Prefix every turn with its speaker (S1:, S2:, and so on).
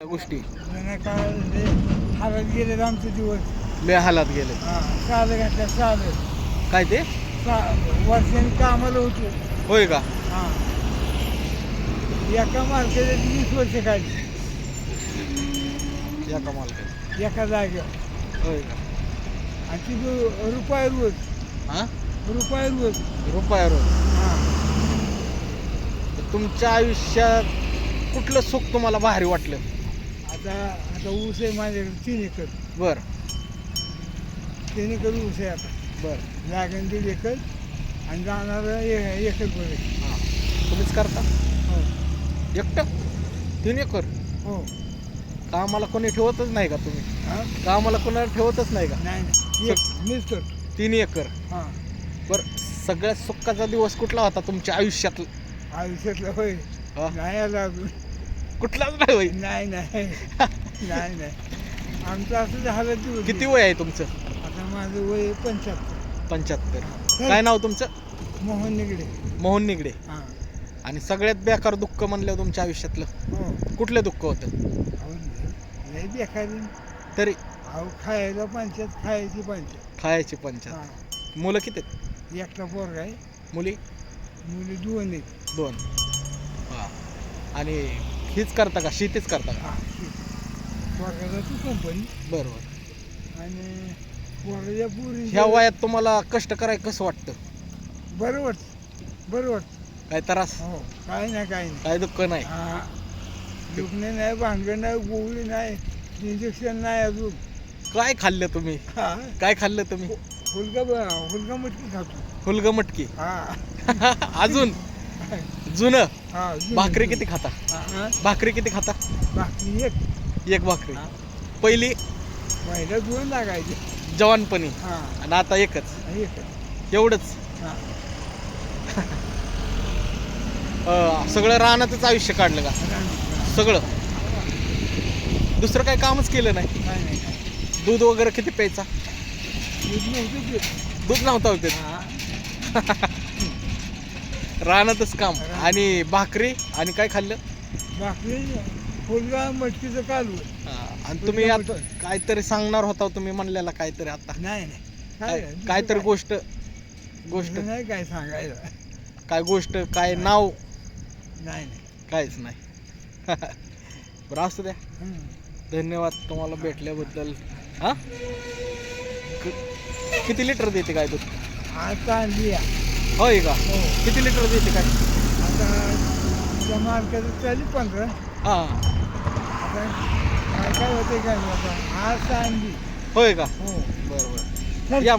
S1: गोष्टी.
S2: ते हालत गेले आमचे दिवस.
S1: लय हालात गेले
S2: हा, साधं घातल्या साधं.
S1: काय ते?
S2: वर्षांनी कामाला होतो.
S1: होय का?
S2: हा. एका मार्केटात वीस वर्ष काढली.
S1: या कमाल काय
S2: एका जागेवर.
S1: होय का?
S2: आणि ती जो रुपये रोज.
S1: हा?
S2: रुपये रोज.
S1: रुपया रोज.
S2: हा.
S1: तुमच्या आयुष्यात कुठलं सुख तुम्हाला भारी वाटलं?
S2: आता आता ऊस आहे माझ्याकडे तीन एकर.
S1: बर.
S2: तीन एकर ऊस आहे आता.
S1: बर.
S2: लागण दीड एकर आणि जाणार एकर पर्यंत.
S1: हा. तुम्हीच करता?
S2: हो.
S1: एकटं? तीन एकर?
S2: हो.
S1: कामाला कोणी ठेवतच नाही का तुम्ही?
S2: हा?
S1: कामाला कोणाला ठेवतच नाही का?
S2: नाही नाही. एक मीच करतो.
S1: तीन एकर.
S2: हां.
S1: बर सगळ्यात सुखाचा दिवस कुठला होता तुमच्या आयुष्यात
S2: आयुष्यातलं होय.
S1: हा?
S2: नाही आलं अजून.
S1: कुठलाच नाही होय.
S2: नाही नाही. नाही नाही. आमचं असं झालं दिवस
S1: किती वय आहे तुमचं?
S2: आता माझं वय पंच्याहत्तर.
S1: पंच्याहत्तर. काय नाव तुमचं?
S2: मोहन निगडे.
S1: मोहन निगडे.
S2: हां.
S1: आणि सगळ्यात बेकार दुःख म्हणलं तुमच्या आयुष्यातलं?
S2: हो.
S1: कुठलं दुःख होतं?
S2: अहो लय बेकारी
S1: तरी?
S2: अहो खायला पंचायत खायची पंचायत
S1: खायची पंचायत
S2: हां.
S1: मुलं किती आहेत?
S2: एकटा पोरगा आहे.
S1: मुली?
S2: मुली दोन आहेत.
S1: दोन. हा. आणि हीच करता का? शेतीच करता का?
S2: हां कंपनी
S1: बरोबर.
S2: आणि पुरी
S1: ह्या वयात तुम्हाला कष्ट करायला कसं वाटतं?
S2: बरं वाटतं. बरं वाटतं.
S1: काय त्रास?
S2: हो काय नाही काय नाही.
S1: काय दुःख नाही?
S2: हा. दुखणे नाही भांगण नाही गोळी नाही इंजेक्शन नाही अजून.
S1: काय खाल्लं तुम्ही?
S2: हा.
S1: काय खाल्लं तुम्ही?
S2: हुलगा हुलगा मटकी खातो.
S1: फुलग मटकी.
S2: हा.
S1: अजून? जुनं?
S2: हा
S1: भाकरी किती खाता?
S2: हा.
S1: भाकरी किती खाता?
S2: एक.
S1: एक भाकरी.
S2: हा.
S1: पहिली?
S2: पहिला दोन लागायचे.
S1: जवानपणी.
S2: हा.
S1: आणि आता एकच.
S2: एक
S1: एवढंच?
S2: हा.
S1: अं, सगळं रानातच आयुष्य काढलं का?
S2: रान-
S1: सगळं? दुसरं काही कामच केलं नाही?
S2: काय नाही काय
S1: दूध वगैरे किती प्यायचा?
S2: दूध नव्हतं.
S1: दूध नव्हता होते
S2: हा.
S1: रानातच काम. आणि भाकरी आणि काय खाल्लं?
S2: भाकरी हुलगा मटकीचं कालू
S1: आणि तुम्ही आता काहीतरी सांगणार होता तुम्ही म्हणलेला काहीतरी आता.
S2: नाही नाही.
S1: काय
S2: दुसरं
S1: काहीतरी
S2: काय?
S1: गोष्ट गोष्ट.
S2: नाही काय सांगायला.
S1: काय गोष्ट काय नाव?
S2: नाही नाही.
S1: काहीच नाही. बरं असू द्या.
S2: हम्म.
S1: धन्यवाद तुम्हाला भेटल्याबद्दल. हा? क- किती लिटर देते काय दूध?
S2: आता आणली आहे.
S1: होय का?
S2: हो.
S1: किती लिटर देते काय?
S2: आता त्या चालली पंधरा.
S1: हा.
S2: आता काय काय होते काय आता? आज आणली
S1: होय का?
S2: हो.
S1: बरं बरं.
S2: चल.
S1: या